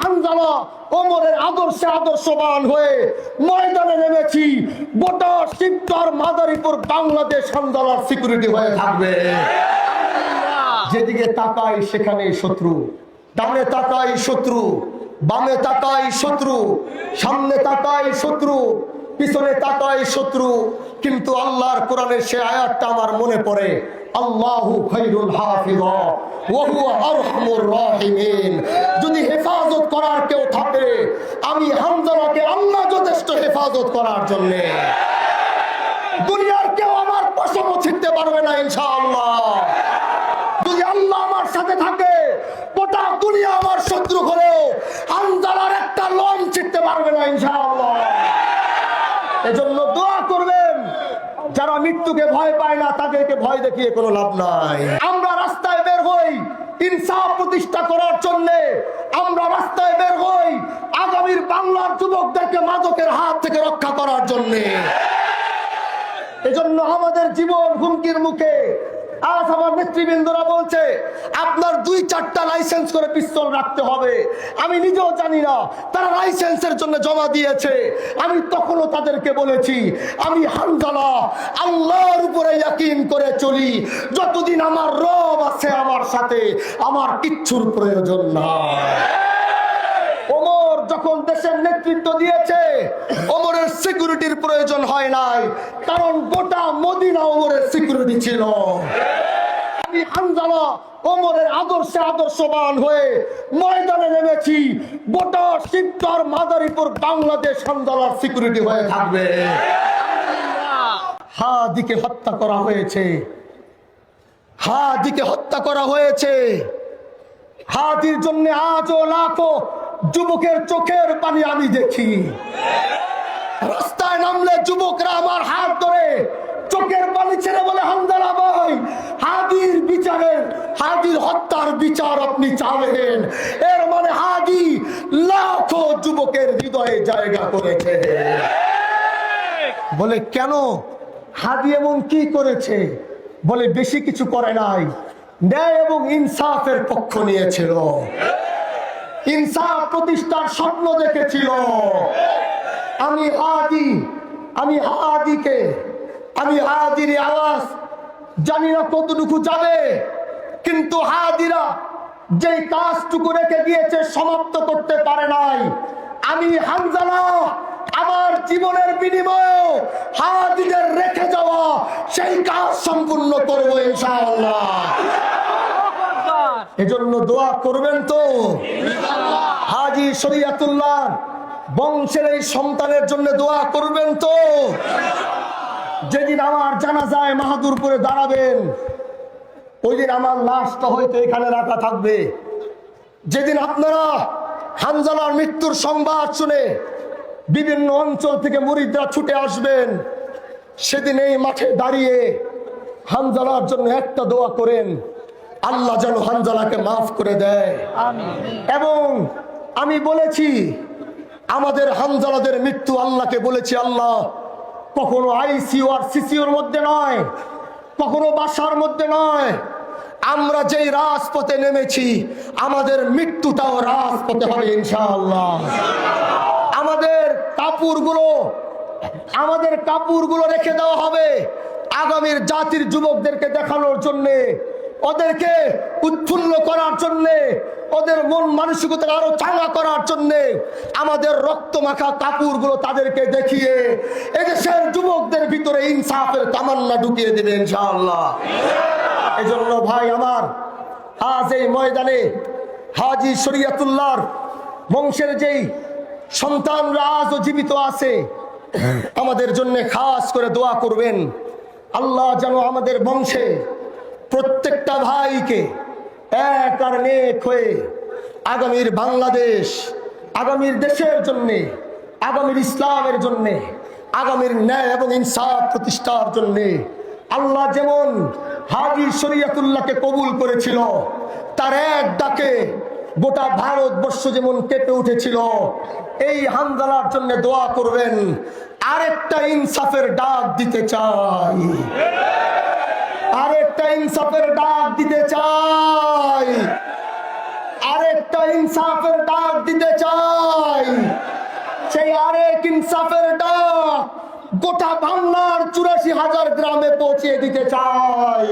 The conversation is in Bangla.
হানজালা ওমরের আদর্শে আদর্শবান হয়ে ময়দানে নেমেছি। গোটা মাদারীপুর, বাংলাদেশ হানজালার সিকিউরিটি হয়ে থাকবে। যেদিকে তাকাই সেখানে শত্রু। ডানে তাকাই শত্রু, বামে তাকাই শত্রু, সামনে তাকাই শত্রু, পিছনে তাকাই শত্রু। কিন্তু আল্লাহর কোরআনের সে আয়াতটা আমার মনে পড়ে, আল্লাহু যদি আমি হামজালাকে আল্লাহ যথেষ্ট হেফাজত করার জন্য। দুনিয়ার কেউ আমার পশম ছিটতে পারবে না, ইনশাআল্লাহ। যদি আল্লাহ আমার সাথে থাকে, গোটা দুনিয়া আমার শত্রু আন্দালার একটা লম ছিটতে পারবে না, ইনশাআল্লাহ। এজন্য দোয়া করবেন, যারা মৃত্যুকে ভয় পায় না, তাদেরকে ভয় দেখিয়ে কোনো লাভ নাই। আমরা রাস্তায় বের হই, ইনসাফ প্রতিষ্ঠা করার জন্য আমরা রাস্তায় বের হই আগামীর বাংলার যুবকদেরকে মাদকের হাত থেকে রক্ষা করার জন্যে। এজন্য আমাদের জীবন হুমকির মুখে আজ আমার নেতৃবৃন্দরা বলছে, আপনার দুই চারটা লাইসেন্স করে পিস্তল রাখতে হবে। আমি নিজেও জানি না, তারা লাইসেন্সের জন্য জমা দিয়েছে। আমি তখনও তাদেরকে বলেছি, আমি হানজালা আল্লাহর উপরে ইয়াকিন করে চলি। যতদিন আমার রব আছে আমার সাথে, আমার কিচ্ছুর প্রয়োজন দেশের নেতৃত্ব দিয়েছে। ওমরের সিকিউরিটির প্রয়োজন হয় নাই, কারণ গোটা মদিনা ওমরের সিকিউরিটি ছিল। আমি হানজালা ওমরের আদর্শে আদর্শবান হয়ে ময়দানে নেমেছি। গোটা মাদারীপুর, বাংলাদেশ হানজালার সিকিউরিটি হয়ে থাকবে। হত্যা করা হয়েছে। হাদিকে হত্যা করা হয়েছে। হাতির জন্য আজও লাখো যুবকের চোখের পানি আমি দেখি। রাস্তায় নামলে যুবকরা আমার হাত ধরে, চোখের পানি ছেড়ে বলে হামদালা ভাই, হাদির বিচারের, হাদির হত্যার বিচার আপনি চাবেন। এর মানে হাদি লাখো যুবকের হৃদয়ে জায়গা করেছে। বলে, কেন? হাদি এমন কি করেছে? বলে, বেশি কিছু করে নাই। ন্যায় এবং ইনসাফের পক্ষ নিয়েছিল। ইনসাফ প্রতিষ্ঠার স্বপ্ন দেখেছিল। আমি হাদি আমি হাদিকে আমি হাদির আওয়াজ। জানি না কতটুকু যাবে কিন্তু হাদিরা যে কাজটুকু রেখে গিয়েছে সমাপ্ত করতে পারে নাই। আমি হানজালা আমার জীবনের বিনিময়ে হাদিদের রেখে যাওয়া সেই কাজ সম্পূর্ণ করব ইনশাআল্লাহ। এজন্য দোয়া করবেন তো। হাজি শরিয়াতুল্লাহ, বংশের এই সন্তানের জন্য দোয়া করবেন তো। যেদিন আমার জানাজায় মাহাদুর করে দাঁড়াবেন ওই দিন আমার লাশটা হয়তো এখানে রাখা থাকবে। যেদিন আপনারা হানজালার মৃত্যুর সংবাদ শুনে বিভিন্ন অঞ্চল থেকে মুরিদরা ছুটে আসবেন, সেদিন এই মাঠে দাঁড়িয়ে হানজালার জন্য একটা দোয়া করেন। আল্লাহ যেন হানজালাকে মাফ করে দেয়। এবং আমি বলেছি আমাদের হানজালাদের মৃত্যু আল্লাহকে বলেছি আল্লাহ। কখনো আইসিউ আর সিসিউর মধ্যে নয় কখনো বাসার মধ্যে নয়। আমরা যেই রাজপথে নেমেছি আমাদের মৃত্যুটাও রাজপথে হবে ইনশাআল্লাহ। আমাদের কাপড়গুলো আমাদের কাপড়গুলো রেখে দেওয়া হবে আগামীর জাতির যুবকদেরকে দেখানোর জন্যে। ওদেরকে উৎফুল্ল করার জন্যে, ওদের মন মানসিকতা আরও চাঙ্গা করার জন্যে আমাদের রক্ত মাখা কাপড়গুলো তাদেরকে দেখিয়ে এদেশের যুবকদের ভিতরে ইনসাফের তামান্না ঢুকিয়ে দেবে ইনশাআল্লাহ। এজন্য ভাই আমার, আজ এই ময়দানে হাজি শরিয়াতুল্লাহর বংশের যেই সন্তানরা আজও জীবিত আছে, আমাদের জন্য খাস করে দোয়া করবেন। আল্লাহ যেন আমাদের বংশে প্রত্যেকটা ভাইকে এক আর নেক হয়ে আগামীর বাংলাদেশ, আগামীর দেশের জন্যে, আগামীর ইসলামের জন্যে, আগামীর ন্যায় এবং ইনসাফ প্রতিষ্ঠার জন্যে আল্লাহ যেমন হাজি শরিয়াতুল্লাহকে কবুল করেছিল, তার এক ডাকে গোটা ভারতবর্ষ যেমন কেঁপে উঠেছিল, এই হামদালার জন্য দোয়া করবেন, আরেকটা ইনসাফের ডাক দিতে চাই। আরেকটা ইনসাফের ডাক দিতে চাই। আরেকটা ইনসাফের ডাক দিতে চাই। সেই আরেক ইনসাফের ডাক গোটা বাংলার চুরাশি হাজার গ্রামে পৌঁছে দিতে চাই।